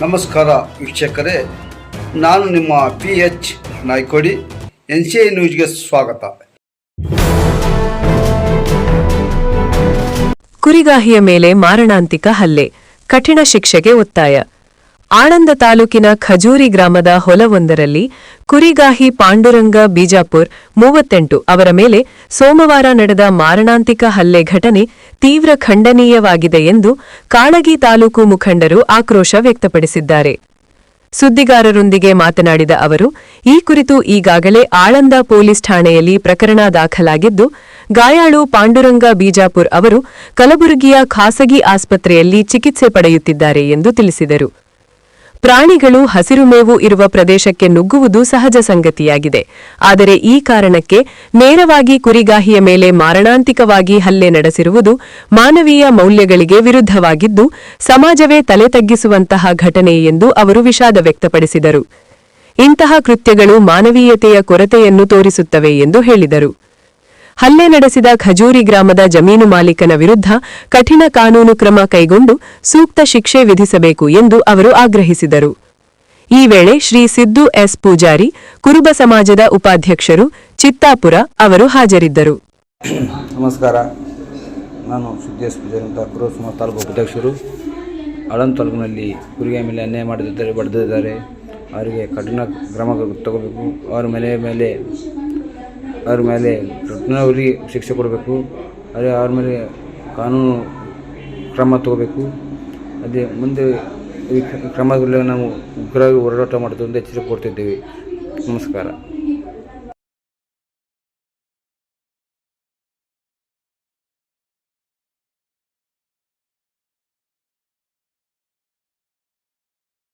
ನಮಸ್ಕಾರ ವೀಕ್ಷಕರೇ, ನಾನು ನಿಮ್ಮ P H Naikodi, N C I ನ್ಯೂಸ್ಗೆ ಸ್ವಾಗತ. ಕುರಿಗಾಹಿಯ ಮೇಲೆ ಮಾರಣಾಂತಿಕ ಹಲ್ಲೆ, ಕಠಿಣ ಶಿಕ್ಷೆಗೆ ಒತ್ತಾಯ. ಆಳಂದ ತಾಲೂಕಿನ ಖಜೂರಿ ಗ್ರಾಮದ ಹೊಲವೊಂದರಲ್ಲಿ ಕುರಿಗಾಹಿ ಪಾಂಡುರಂಗ ಬಿಜಾಪುರ್ ಮೂವತ್ತೆಂಟು ಅವರ ಮೇಲೆ ಸೋಮವಾರ ನಡೆದ ಮಾರಣಾಂತಿಕ ಹಲ್ಲೆ ಘಟನೆ ತೀವ್ರ ಖಂಡನೀಯವಾಗಿದೆ ಎಂದು ಕಾಳಗಿ ತಾಲೂಕು ಮುಖಂಡರು ಆಕ್ರೋಶ ವ್ಯಕ್ತಪಡಿಸಿದ್ದಾರೆ. ಸುದ್ದಿಗಾರರೊಂದಿಗೆ ಮಾತನಾಡಿದ ಅವರು, ಈ ಕುರಿತು ಈಗಾಗಲೇ ಆಳಂದ ಪೊಲೀಸ್ ಠಾಣೆಯಲ್ಲಿ ಪ್ರಕರಣ ದಾಖಲಾಗಿದ್ದು, ಗಾಯಾಳು ಪಾಂಡುರಂಗ ಬಿಜಾಪುರ್ ಅವರು ಕಲಬುರಗಿಯ ಖಾಸಗಿ ಆಸ್ಪತ್ರೆಯಲ್ಲಿ ಚಿಕಿತ್ಸೆ ಪಡೆಯುತ್ತಿದ್ದಾರೆ ಎಂದು ತಿಳಿಸಿದರು. ಪ್ರಾಣಿಗಳು ಹಸಿರು ಮೇವು ಇರುವ ಪ್ರದೇಶಕ್ಕೆ ನುಗ್ಗುವುದು ಸಹಜ ಸಂಗತಿಯಾಗಿದೆ. ಆದರೆ ಈ ಕಾರಣಕ್ಕೆ ನೇರವಾಗಿ ಕುರಿಗಾಹಿಯ ಮೇಲೆ ಮಾರಣಾಂತಿಕವಾಗಿ ಹಲ್ಲೆ ನಡೆಸಿರುವುದು ಮಾನವೀಯ ಮೌಲ್ಯಗಳಿಗೆ ವಿರುದ್ಧವಾಗಿದ್ದು, ಸಮಾಜವೇ ತಲೆ ತಗ್ಗಿಸುವಂತಹ ಘಟನೆ ಎಂದು ಅವರು ವಿಷಾದ ವ್ಯಕ್ತಪಡಿಸಿದರು. ಇಂತಹ ಕೃತ್ಯಗಳು ಮಾನವೀಯತೆಯ ಕೊರತೆಯನ್ನು ತೋರಿಸುತ್ತವೆ ಎಂದು ಹೇಳಿದರು. ಹಲ್ಲೆ ನಡೆಸಿದ ಖಜೂರಿ ಗ್ರಾಮದ ಜಮೀನು ಮಾಲೀಕನ ವಿರುದ್ಧ ಕಠಿಣ ಕಾನೂನು ಕ್ರಮ ಕೈಗೊಂಡು ಸೂಕ್ತ ಶಿಕ್ಷೆ ವಿಧಿಸಬೇಕು ಎಂದು ಅವರು ಆಗ್ರಹಿಸಿದರು. ಈ ವೇಳೆ ಶ್ರೀ ಸಿದ್ದು ಎಸ್ ಪೂಜಾರಿ, ಕುರುಬ ಸಮಾಜದ ಉಪಾಧ್ಯಕ್ಷರು ಚಿತ್ತಾಪುರ ಅವರು ಹಾಜರಿದ್ದರು. ನಮಸ್ಕಾರ. ನಾನು ಸಿದ್ದೇಶ್ ಪೂಜಾರಿ ಅಂತ ಕುರುಬ ಸಮಾಜ ತಾಲೂಕು ಉಪಾಧ್ಯಕ್ಷರು. ಅಳನ್ ತಾಲೂಕಿನಲ್ಲಿ ಕುರಿಗೆ ಮೇಲೆ ಅನ್ಯಾಯ ಮಾಡಿದ್ದಾರೆ, ಬಡಿದಿದ್ದಾರೆ. ಅವರಿಗೆ ಕಠಿಣ ಕ್ರಮ ತಗೋಬೇಕು. ಅವರ ಮೇಲೆ ಮೇಲೆ, ಅವ್ರ ಮೇಲೆ ಕಠಿಣವಾಗಿ ಶಿಕ್ಷೆ ಕೊಡಬೇಕು, ಅದೇ ಅವ್ರ ಮೇಲೆ ಕಾನೂನು ಕ್ರಮ ತಗೋಬೇಕು. ಅದೇ ಮುಂದೆ ಈ ಕ್ರಮದಲ್ಲಿ ನಾವು ಉಗ್ರವಾಗಿ ಹೋರಾಟ ಅಂತ ಎಚ್ಚರಿಕೆ ಕೊಡ್ತಿದ್ದೇವೆ. ನಮಸ್ಕಾರ.